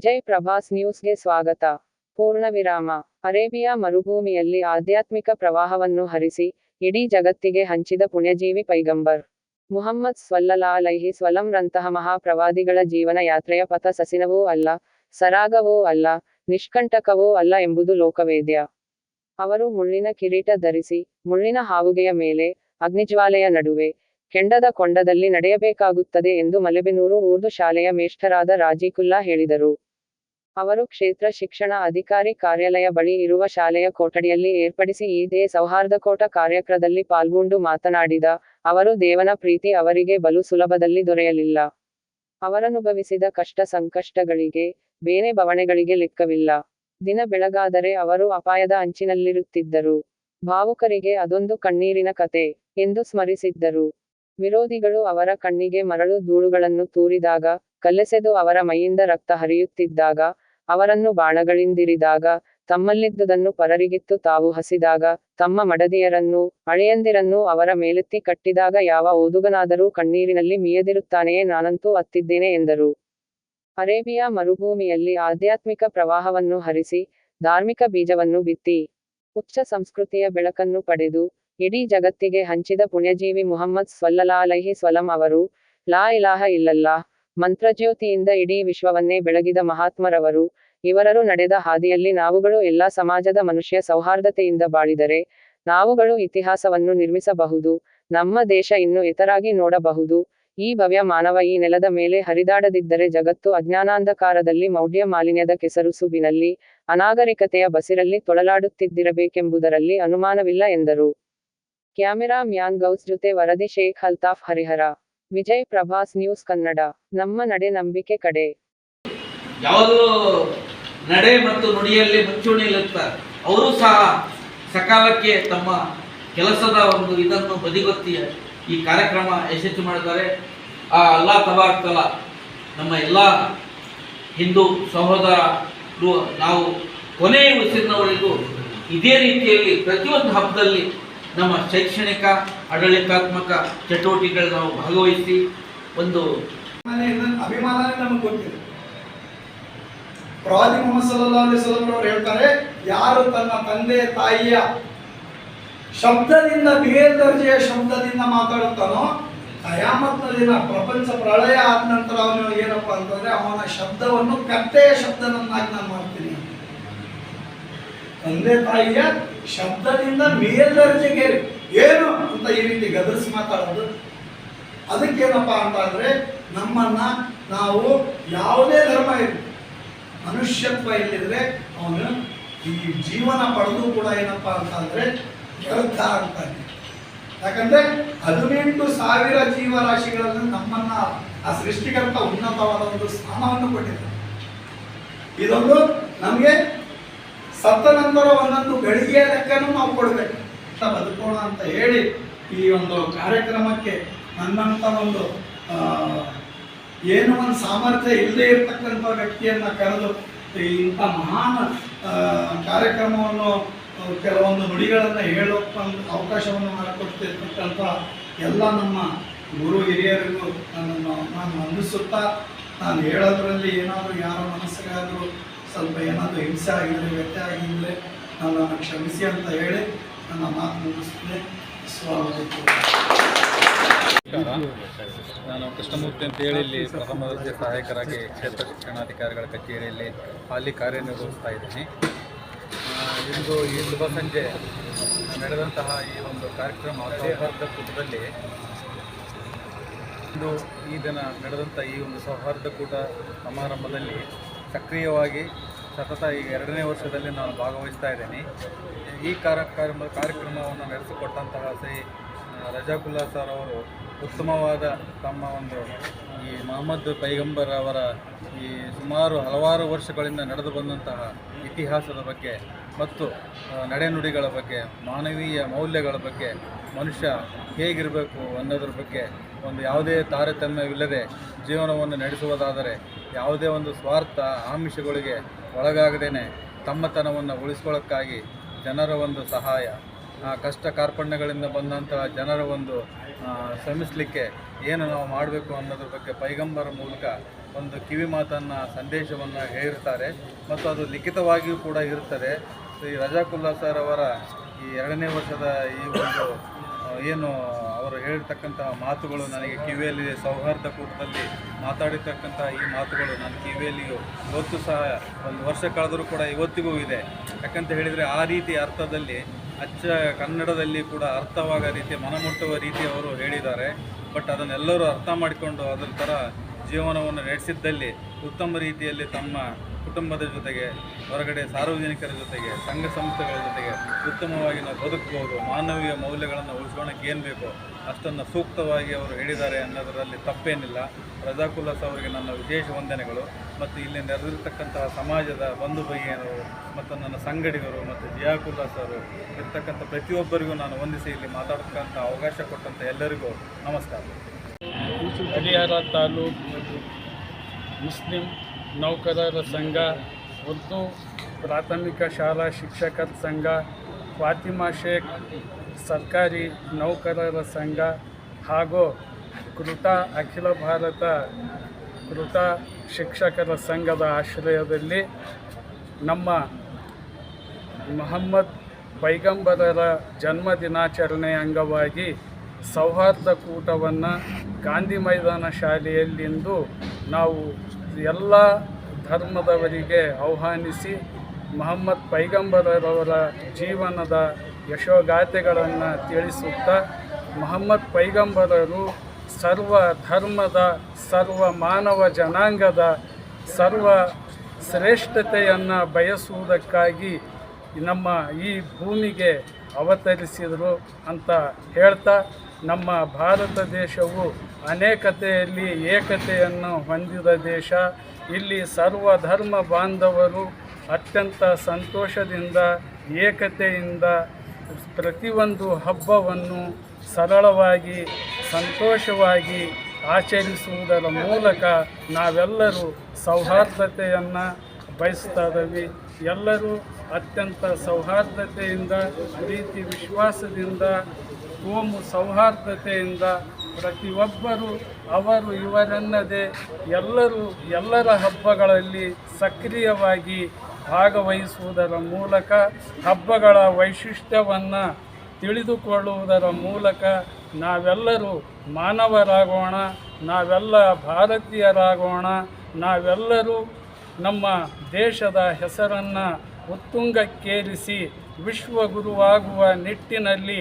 ವಿಜಯ್ ಪ್ರಭಾಸ್ ನ್ಯೂಸ್ಗೆ ಸ್ವಾಗತ. ಪೂರ್ಣವಿರಾಮ. ಅರೇಬಿಯಾ ಮರುಭೂಮಿಯಲ್ಲಿ ಆಧ್ಯಾತ್ಮಿಕ ಪ್ರವಾಹವನ್ನು ಹರಿಸಿ, ಇಡೀ ಜಗತ್ತಿಗೆ ಹಂಚಿದ ಪುಣ್ಯಜೀವಿ ಪೈಗಂಬರ್. ಮುಹಮ್ಮದ್ ಸ್ವಲ್ಲಲಾ ಅಲೈಹಿ ಸ್ವಲಂ ರಂತಹ ಮಹಾಪ್ರವಾದಿಗಳ ಜೀವನ ಯಾತ್ರೆಯ ಪಥ ಸಸಿನವೂ ಅಲ್ಲ, ಸರಾಗವೂ ಅಲ್ಲ, ನಿಷ್ಕಂಟಕವೂ ಅಲ್ಲ ಎಂಬುದು ಲೋಕವೇದ್ಯ. ಅವರು ಮುಳ್ಳಿನ ಕಿರೀಟ ಧರಿಸಿ, ಮುಳ್ಳಿನ ಹಾವುಗೆಯ ಮೇಲೆ, ಅಗ್ನಿಜ್ವಾಲೆಯ ನಡುವೆ, ಕೆಂಡದ ಕೊಂಡದಲ್ಲಿ ನಡೆಯಬೇಕಾಗುತ್ತದೆ ಎಂದು ಮಲೆಬೆನೂರು ಉರ್ದು ಶಾಲೆಯ ಮೇಷ್ಠರಾದ ರಾಜೀಕುಲ್ಲಾ ಹೇಳಿದರು. ಅವರು ಕ್ಷೇತ್ರ ಶಿಕ್ಷಣ ಅಧಿಕಾರಿ ಕಾರ್ಯಾಲಯ ಬಳಿ ಇರುವ ಶಾಲೆಯ ಕೊಠಡಿಯಲ್ಲಿ ಏರ್ಪಡಿಸಿ ಈದೇ ಸೌಹಾರ್ದಕೋಟ ಕಾರ್ಯಕ್ರಮದಲ್ಲಿ ಪಾಲ್ಗೊಂಡು ಮಾತನಾಡಿದ ಅವರು, ದೇವನ ಪ್ರೀತಿ ಅವರಿಗೆ ಬಲು ಸುಲಭದಲ್ಲಿ ದೊರೆಯಲಿಲ್ಲ. ಅವರನುಭವಿಸಿದ ಕಷ್ಟ ಸಂಕಷ್ಟಗಳಿಗೆ ಬೇರೆ ಬವಣೆಗಳಿಗೆ ಲೆಕ್ಕವಿಲ್ಲ. ದಿನ ಬೆಳಗಾದರೆ ಅವರು ಅಪಾಯದ ಅಂಚಿನಲ್ಲಿರುತ್ತಿದ್ದರು. ಭಾವುಕರಿಗೆ ಅದೊಂದು ಕಣ್ಣೀರಿನ ಕತೆ ಎಂದು ಸ್ಮರಿಸಿದ್ದರು. ವಿರೋಧಿಗಳು ಅವರ ಕಣ್ಣಿಗೆ ಮರಳು ಧೂಳುಗಳನ್ನು ತೂರಿದಾಗ ಕಲ್ಲೆಸೆದು ಅವರ ಮೈಯಿಂದ ರಕ್ತ ಹರಿಯುತ್ತಿದ್ದಾಗ, ಅವರನ್ನು ಬಾಣಗಳಿಂದಿರಿದಾಗ, ತಮ್ಮಲ್ಲಿದ್ದುದನ್ನು ಪರರಿಗಿತ್ತು ತಾವು ಹಸಿದಾಗ, ತಮ್ಮ ಮಡದಿಯರನ್ನು, ಅಳೆಯಂದಿರನ್ನೂ ಅವರ ಮೇಲೆತ್ತಿ ಕಟ್ಟಿದಾಗ ಯಾವ ಓದುಗನಾದರೂ ಕಣ್ಣೀರಿನಲ್ಲಿ ಮೀಯದಿರುತ್ತಾನೆಯೇ ನಾನಂತೂ ಅತ್ತಿದ್ದೇನೆ ಎಂದರು. ಅರೇಬಿಯಾ ಮರುಭೂಮಿಯಲ್ಲಿ ಆಧ್ಯಾತ್ಮಿಕ ಪ್ರವಾಹವನ್ನು ಹರಿಸಿ, ಧಾರ್ಮಿಕ ಬೀಜವನ್ನು ಬಿತ್ತಿ, ಉಚ್ಚ ಸಂಸ್ಕೃತಿಯ ಬೆಳಕನ್ನು ಪಡೆದು, ಇಡೀ ಜಗತ್ತಿಗೆ ಹಂಚಿದ ಪುಣ್ಯಜೀವಿ ಮುಹಮ್ಮದ್ ಸ್ವಲ್ಲಲಾಲಹಿ ಸ್ವಲಂ ಅವರು, ಲಾ ಇಲಾಹ ಇಲ್ಲಲ್ಲಾ ಮಂತ್ರಜ್ಯೋತಿಯಿಂದ ಇಡೀ ವಿಶ್ವವನ್ನೇ ಬೆಳಗಿದ ಮಹಾತ್ಮರವರು, ಇವರರು ನಡೆದ ಹಾದಿಯಲ್ಲಿ ನಾವುಗಳು ಎಲ್ಲಾ ಸಮಾಜದ ಮನುಷ್ಯ ಸೌಹಾರ್ದತೆಯಿಂದ ಬಾಳಿದರೆ, ನಾವುಗಳು ಇತಿಹಾಸವನ್ನು ನಿರ್ಮಿಸಬಹುದು, ನಮ್ಮ ದೇಶ ಇನ್ನು ಎತರಾಗಿ ನೋಡಬಹುದು. ಈ ಭವ್ಯ ಮಾನವ ಈ ನೆಲದ ಮೇಲೆ ಹರಿದಾಡದಿದ್ದರೆ ಜಗತ್ತು ಅಜ್ಞಾನಾಂಧಕಾರದಲ್ಲಿ ಮೌಢ್ಯ ಮಾಲಿನ್ಯದ ಕೆಸರು ಸುಬಿನಲ್ಲಿ, ಅನಾಗರಿಕತೆಯ ಬಸಿರಲ್ಲಿ ತೊಳಲಾಡುತ್ತಿದ್ದಿರಬೇಕೆಂಬುದರಲ್ಲಿ ಅನುಮಾನವಿಲ್ಲ ಎಂದರು. ಕ್ಯಾಮೆರಾ ಮ್ಯಾನ್ ಗೌಸ್ ಜೊತೆ ವರದಿ ಶೇಖ್ ಅಲ್ತಾಫ್ ಹರಿಹರ. ವಿಜಯ್ ಪ್ರಭಾಸ್ ನ್ಯೂಸ್ ಕನ್ನಡ. ನಮ್ಮ ನಡೆ ನಂಬಿಕೆ ಕಡೆ. ಯಾವಾಗಲೂ ನಡೆ ಮತ್ತು ನುಡಿಯಲ್ಲಿ ಮುಂಚೂಣಿಯಲ್ಲಿರ್ತಾರೆ ಅವರು ಸಹ ಸಕಾಲಕ್ಕೆ ತಮ್ಮ ಕೆಲಸದ ಒಂದು ಇದನ್ನು ಬದಿಗೊತ್ತಿ ಈ ಕಾರ್ಯಕ್ರಮ ಯಶಸ್ವಿ ಮಾಡಿದ್ದಾರೆ. ಆ ಅಲ್ಲಾ ತಬಾರ್ತಲ ನಮ್ಮ ಎಲ್ಲ ಹಿಂದೂ ಸಹೋದರರು ನಾವು ಕೊನೆಯ ಉಸಿರಿನವರೆಗೂ ಇದೇ ರೀತಿಯಲ್ಲಿ ಪ್ರತಿಯೊಂದು ಹಬ್ಬದಲ್ಲಿ ನಮ್ಮ ಶೈಕ್ಷಣಿಕ, ಆಡಳಿತಾತ್ಮಕ ಚಟುವಟಿಕೆಗಳಲ್ಲಿ ನಾವು ಭಾಗವಹಿಸಿ ಒಂದು ಅಭಿಮಾನ ನಮಗೆ ಗೊತ್ತಿದೆ. ಪ್ರವಾದಿ ಮೊಹಮ್ಮದ್ ಸಲ್ಲಾ ವಸಲ್ಲಂ ಅವರು ಹೇಳ್ತಾರೆ, ಯಾರು ತನ್ನ ತಂದೆ, ತಾಯಿಯ ಶಬ್ದದಿಂದ ಮೇಲ್ದರ್ಜೆಯ ಶಬ್ದದಿಂದ ಮಾತಾಡುತ್ತಾನೋ ಕಯಾಮತ್ನ ದಿನ ಪ್ರಪಂಚ ಪ್ರಳಯ ಆದ ನಂತರ ಅವನು ಏನಪ್ಪ ಅಂತಂದ್ರೆ, ಅವನ ಶಬ್ದವನ್ನು ಕತ್ತೆಯ ಶಬ್ದನನ್ನಾಗಿ ನಾನು ಮಾಡ್ತೀನಿ ತಂದೆ, ತಾಯಿಯ ಶಬ್ದದಿಂದ ಮೇಲ್ದರ್ಜೆಗೆ ಏನು ಅಂತ ಈ ರೀತಿ ಗದರಿಸಿ ಮಾತಾಡೋದು? ಅದಕ್ಕೇನಪ್ಪ ಅಂತ ಅಂದ್ರೆ ನಮ್ಮನ್ನ ನಾವು ಯಾವುದೇ ಧರ್ಮ ಇರಲಿ, ಮನುಷ್ಯತ್ವ ಇಲ್ಲಿದ್ರೆ ಅವನು ಈ ಜೀವನ ಪಡೆದು ಕೂಡ ಏನಪ್ಪ ಅಂತ ಅಂದ್ರೆ ವ್ಯರ್ಥ ಅಂತಾನೆ ಯಾಕಂದ್ರೆ ಹದಿನೆಂಟು ಸಾವಿರ ಜೀವರಾಶಿಗಳನ್ನು ನಮ್ಮನ್ನ ಆ ಸೃಷ್ಟಿಕರ್ತ ಉನ್ನತವಾದ ಒಂದು ಸ್ಥಾನವನ್ನು ಕೊಟ್ಟಿದ್ದಾರೆ. ಇದೊಂದು ನಮಗೆ ಸತ್ತ ನಂತರ ಒಂದೊಂದು ಗಳಿಗೆಯ ಲೆಕ್ಕನೂ ನಾವು ಕೊಡಬೇಕು. ಬದುಕೋಣ ಅಂತ ಹೇಳಿ ಈ ಒಂದು ಕಾರ್ಯಕ್ರಮಕ್ಕೆ ನನ್ನಂಥ ಒಂದು ಏನೋ ಒಂದು ಸಾಮರ್ಥ್ಯ ಇಲ್ಲದೆ ಇರತಕ್ಕಂಥ ವ್ಯಕ್ತಿಯನ್ನ ಕರೆದು ಇಂಥ ಮಹಾನ್ ಕಾರ್ಯಕ್ರಮವನ್ನು ಕೆಲವೊಂದು ನುಡಿಗಳನ್ನು ಹೇಳೋಕೆ ಒಂದು ಅವಕಾಶವನ್ನು ಮಾಡಿಕೊಡ್ತಿರ್ತಕ್ಕಂಥ ಎಲ್ಲ ನಮ್ಮ ಗುರು ಹಿರಿಯರಿಗೂ ನನ್ನನ್ನು ನಾನು ವಂದಿಸುತ್ತಾ, ನಾನು ಹೇಳೋದ್ರಲ್ಲಿ ಏನಾದರೂ ಯಾರ ಮನಸ್ಸಿಗಾದರೂ ಸ್ವಲ್ಪ ಏನಾದರೂ ಹಿಂಸೆ ಆಗಿದ್ರೆ ವ್ಯತ್ಯಯ ಆಗಿದ್ರೆ ನನ್ನನ್ನು ಕ್ಷಮಿಸಿ ಅಂತ ಹೇಳಿ ನನ್ನ ಮಾತು ಮುಗಿಸ್ತೇನೆ ನಾನು ಕೃಷ್ಣಮೂರ್ತಿ ಅಂತ ಹೇಳಿ ಇಲ್ಲಿ ಪ್ರಥಮ ದರ್ಜೆ ಸಹಾಯಕರಾಗಿ ಕ್ಷೇತ್ರ ಶಿಕ್ಷಣಾಧಿಕಾರಿಗಳ ಕಚೇರಿಯಲ್ಲಿ ಅಲ್ಲಿ ಕಾರ್ಯನಿರ್ವಹಿಸ್ತಾ ಇದ್ದೀನಿ. ಇಂದು ಈ ಶುಭ ಸಂಜೆ ನಡೆದಂತಹ ಈ ಒಂದು ಕಾರ್ಯಕ್ರಮ ಸೌಹಾರ್ದ ಕೂಟದಲ್ಲಿ ಇಂದು ಈ ದಿನ ನಡೆದಂಥ ಈ ಒಂದು ಸೌಹಾರ್ದ ಕೂಟ ಸಮಾರಂಭದಲ್ಲಿ ಸಕ್ರಿಯವಾಗಿ ಸತತ ಈಗ ಎರಡನೇ ವರ್ಷದಲ್ಲಿ ನಾನು ಭಾಗವಹಿಸ್ತಾ ಇದ್ದೀನಿ. ಈ ಕಾರ್ಯಕ್ರಮ ಕಾರ್ಯಕ್ರಮವನ್ನು ನಡೆಸಿಕೊಟ್ಟಂತಹ ಶ್ರೀ ರಜಾಕುಲ್ಲಾ ಸರ್ ಅವರು ಉತ್ತಮವಾದ ತಮ್ಮ ಒಂದು ಈ ಮೊಹಮ್ಮದ್ ಪೈಗಂಬರ್ ಅವರ ಈ ಸುಮಾರು ಹಲವಾರು ವರ್ಷಗಳಿಂದ ನಡೆದು ಬಂದಂತಹ ಇತಿಹಾಸದ ಬಗ್ಗೆ ಮತ್ತು ನಡೆನುಡಿಗಳ ಬಗ್ಗೆ, ಮಾನವೀಯ ಮೌಲ್ಯಗಳ ಬಗ್ಗೆ, ಮನುಷ್ಯ ಹೇಗಿರಬೇಕು ಅನ್ನೋದ್ರ ಬಗ್ಗೆ ಒಂದು ಯಾವುದೇ ತಾರತಮ್ಯವಿಲ್ಲದೆ ಜೀವನವನ್ನು ನಡೆಸುವುದಾದರೆ ಯಾವುದೇ ಒಂದು ಸ್ವಾರ್ಥ ಆಮಿಷಗಳಿಗೆ ಒಳಗಾಗದೇನೆ ತಮ್ಮತನವನ್ನು ಉಳಿಸ್ಕೊಳ್ಳೋಕ್ಕಾಗಿ ಜನರ ಒಂದು ಸಹಾಯ. ಕಷ್ಟ ಕಾರ್ಪಣ್ಯಗಳಿಂದ ಬಂದಂತಹ ಜನರ ಒಂದು ಶ್ರಮಿಸಲಿಕ್ಕೆ ಏನು ನಾವು ಮಾಡಬೇಕು ಅನ್ನೋದ್ರ ಬಗ್ಗೆ ಪೈಗಂಬರ ಮೂಲಕ ಒಂದು ಕಿವಿ ಮಾತನ್ನು, ಸಂದೇಶವನ್ನು ಹೇಳಿರ್ತಾರೆ. ಮತ್ತು ಅದು ಲಿಖಿತವಾಗಿಯೂ ಕೂಡ ಇರುತ್ತದೆ ಶ್ರೀ ರಜಾಕುಲ್ಲಾ ಸರ್ ಅವರ ಈ ಎರಡನೇ ವರ್ಷದ ಈ ಒಂದು ಏನು ಅವರು ಹೇಳಿರ್ತಕ್ಕಂತಹ ಮಾತುಗಳು ನನಗೆ ಕಿವಿಯಲ್ಲಿ ಸೌಹಾರ್ದ ಕೂಟದಲ್ಲಿ ಮಾತಾಡಿರ್ತಕ್ಕಂಥ ಈ ಮಾತುಗಳು ನನ್ನ ಕಿವಿಯಲ್ಲಿಯೂ ಇವತ್ತು ಸಹ ಒಂದು ವರ್ಷ ಕಳೆದರೂ ಕೂಡ ಇವತ್ತಿಗೂ ಇದೆ. ಯಾಕಂತ ಹೇಳಿದರೆ ಆ ರೀತಿ ಅರ್ಥದಲ್ಲಿ ಅಚ್ಚ ಕನ್ನಡದಲ್ಲಿ ಕೂಡ ಅರ್ಥವಾಗೋ ರೀತಿ, ಮನಮುಟ್ಟುವ ರೀತಿ ಅವರು ಹೇಳಿದ್ದಾರೆ. ಬಟ್ ಅದನ್ನೆಲ್ಲರೂ ಅರ್ಥ ಮಾಡಿಕೊಂಡು ಅದರ ಥರ ಜೀವನವನ್ನು ನಡೆಸಿದ್ದಲ್ಲಿ ಉತ್ತಮ ರೀತಿಯಲ್ಲಿ ತಮ್ಮ ಕುಟುಂಬದ ಜೊತೆಗೆ, ಹೊರಗಡೆ ಸಾರ್ವಜನಿಕರ ಜೊತೆಗೆ, ಸಂಘ ಸಂಸ್ಥೆಗಳ ಜೊತೆಗೆ ಉತ್ತಮವಾಗಿ ನಾವು ಬದುಕಬಹುದು ಮಾನವೀಯ ಮೌಲ್ಯಗಳನ್ನು ಉಳಿಸ್ಕೊಳ್ಳೋಕೆ ಏನು ಬೇಕೋ ಅಷ್ಟನ್ನು ಸೂಕ್ತವಾಗಿ ಅವರು ಹೇಳಿದ್ದಾರೆ ಅನ್ನೋದರಲ್ಲಿ ತಪ್ಪೇನಿಲ್ಲ. ರಜಾಕುಲ್ಲಾಸ್ ಅವರಿಗೆ ನನ್ನ ವಿಶೇಷ ವಂದನೆಗಳು. ಮತ್ತು ಇಲ್ಲಿ ನೆರೆದಿರ್ತಕ್ಕಂತಹ ಸಮಾಜದ ಬಂಧು ಬಗೆಯರು ಮತ್ತು ನನ್ನ ಸಂಗಡಿಗರು ಮತ್ತು ಜಿಯಾಕುಲ್ಲಾಸ್ ಅವರು ಇರ್ತಕ್ಕಂಥ ಪ್ರತಿಯೊಬ್ಬರಿಗೂ ನಾನು ವಂದಿಸಿ ಇಲ್ಲಿ ಮಾತಾಡ್ತಕ್ಕಂಥ ಅವಕಾಶ ಕೊಟ್ಟಂಥ ಎಲ್ಲರಿಗೂ ನಮಸ್ಕಾರ. ಹರಿಹರ ತಾಲೂಕು ಮುಸ್ಲಿಂ ನೌಕರರ ಸಂಘ, ಉರ್ದು ಪ್ರಾಥಮಿಕ ಶಾಲಾ ಶಿಕ್ಷಕರ ಸಂಘ, ಫಾತಿಮಾ ಶೇಖ್ ಸರ್ಕಾರಿ ನೌಕರರ ಸಂಘ ಹಾಗೂ ಕೃತ ಅಖಿಲ ಭಾರತ ಕೃತ ಶಿಕ್ಷಕರ ಸಂಘದ ಆಶ್ರಯದಲ್ಲಿ ನಮ್ಮ ಮೊಹಮ್ಮದ್ ಪೈಗಂಬರರ ಜನ್ಮ ದಿನಾಚರಣೆ ಅಂಗವಾಗಿ ಸೌಹಾರ್ದ ಕೂಟವನ್ನು ಗಾಂಧಿ ಮೈದಾನ ಶಾಲೆಯಲ್ಲಿಂದು ನಾವು ಎಲ್ಲ ಧರ್ಮದವರಿಗೆ ಆಹ್ವಾನಿಸಿ ಮೊಹಮ್ಮದ್ ಪೈಗಂಬರರವರ ಜೀವನದ ಯಶೋಗಾಥೆಗಳನ್ನು ತಿಳಿಸುತ್ತಾ ಮೊಹಮ್ಮದ್ ಪೈಗಂಬರರು ಸರ್ವ ಧರ್ಮದ, ಸರ್ವ ಮಾನವ ಜನಾಂಗದ, ಸರ್ವ ಶ್ರೇಷ್ಠತೆಯನ್ನು ಬಯಸುವುದಕ್ಕಾಗಿ ನಮ್ಮ ಈ ಭೂಮಿಗೆ ಅವತರಿಸಿದರು ಅಂತ ಹೇಳ್ತಾ ನಮ್ಮ ಭಾರತ ದೇಶವು ಅನೇಕತೆಯಲ್ಲಿ ಏಕತೆಯನ್ನು ಹೊಂದಿದ ದೇಶ. ಇಲ್ಲಿ ಸರ್ವ ಧರ್ಮ ಬಾಂಧವರು ಅತ್ಯಂತ ಸಂತೋಷದಿಂದ, ಏಕತೆಯಿಂದ ಪ್ರತಿಯೊಂದು ಹಬ್ಬವನ್ನು ಸರಳವಾಗಿ, ಸಂತೋಷವಾಗಿ ಆಚರಿಸುವುದರ ಮೂಲಕ ನಾವೆಲ್ಲರೂ ಸೌಹಾರ್ದತೆಯನ್ನು ಬಯಸ್ತಾ ಎಲ್ಲರೂ ಅತ್ಯಂತ ಸೌಹಾರ್ದತೆಯಿಂದ, ಪ್ರೀತಿ ವಿಶ್ವಾಸದಿಂದ, ಕೋಮು ಸೌಹಾರ್ದತೆಯಿಂದ ಪ್ರತಿಯೊಬ್ಬರು ಅವರು ಇವರನ್ನದೇ ಎಲ್ಲರೂ ಎಲ್ಲರ ಹಬ್ಬಗಳಲ್ಲಿ ಸಕ್ರಿಯವಾಗಿ ಭಾಗವಹಿಸುವುದರ ಮೂಲಕ ಹಬ್ಬಗಳ ವೈಶಿಷ್ಟ್ಯವನ್ನು ತಿಳಿದುಕೊಳ್ಳುವುದರ ಮೂಲಕ ನಾವೆಲ್ಲರೂ ಮಾನವರಾಗೋಣ, ನಾವೆಲ್ಲ ಭಾರತೀಯರಾಗೋಣ, ನಾವೆಲ್ಲರೂ ನಮ್ಮ ದೇಶದ ಹೆಸರನ್ನು ಉತ್ತುಂಗಕ್ಕೇರಿಸಿ ವಿಶ್ವಗುರುವಾಗುವ ನಿಟ್ಟಿನಲ್ಲಿ